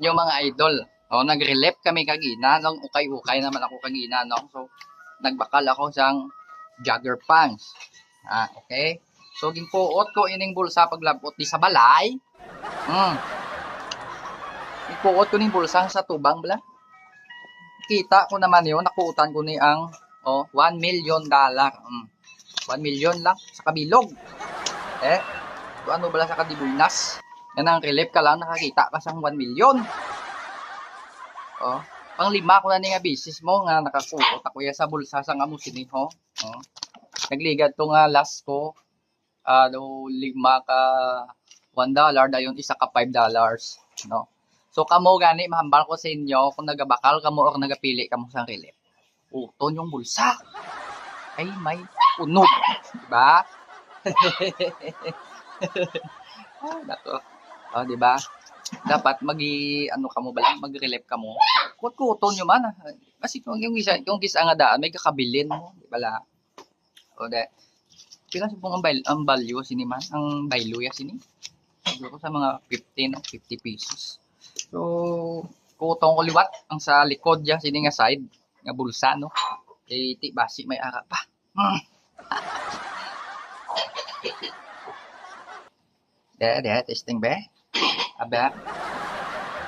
yung mga idol. O, nag-relep kami kagina. Nung ukay-ukay naman ako kagina, no? So, nagbakal ako sang jogger pants. Ah, okay? So, ginpuot ko ining bulsa paglabot di sa balay. Hmm. Ginpuot ko ning bulsa sa tubang bala. Kita ko naman yun, nakuutan ko ni ang oh, 1 million dollar. Hmm. 1 million lang sa kabilog. Eh, ano bala sa kadibunas. Yan ang relief ka lang, nakakita ka sang 1 million. Oh, pang lima ko na nga business mo nga nakakuot ako ya sa bulsa sa nga mo siniho. Oh. Nagligad to nga last ko ano lima ka 1 dollar dayon isa ka 5 dollars, no. So kamo gani mahambal ko sa inyo kung nagabakal kamo or nagapili kamo sa relief. Uton yung bulsa. Ay may unog, di ba? ah, nako. Oh, di ba? Dapat magi ano kamo bala, mag-relief kamo. Kut-kuton nyo man. ah. Kasi kung yung isa, yung gisa nga daan, may kakabilin mo, di bala. O de. Pila sa pong ang, bail, ang value sini man, ang value ya sini. Siguro sa mga 15 o 50 pesos. So, kutong ko liwat ang sa likod ya sini nga side nga bulsa no. Eh ti basi may ara pa. Hmm. De, de, testing be. Aba.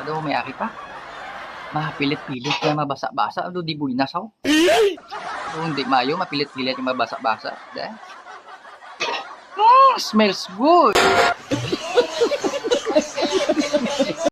Ano may ari pa? Mapilit-pilit kaya mabasa-basa. Ano di buinas ako? Kung hindi mayo, mapilit-pilit yung mabasa-basa. De. Mm, smells good.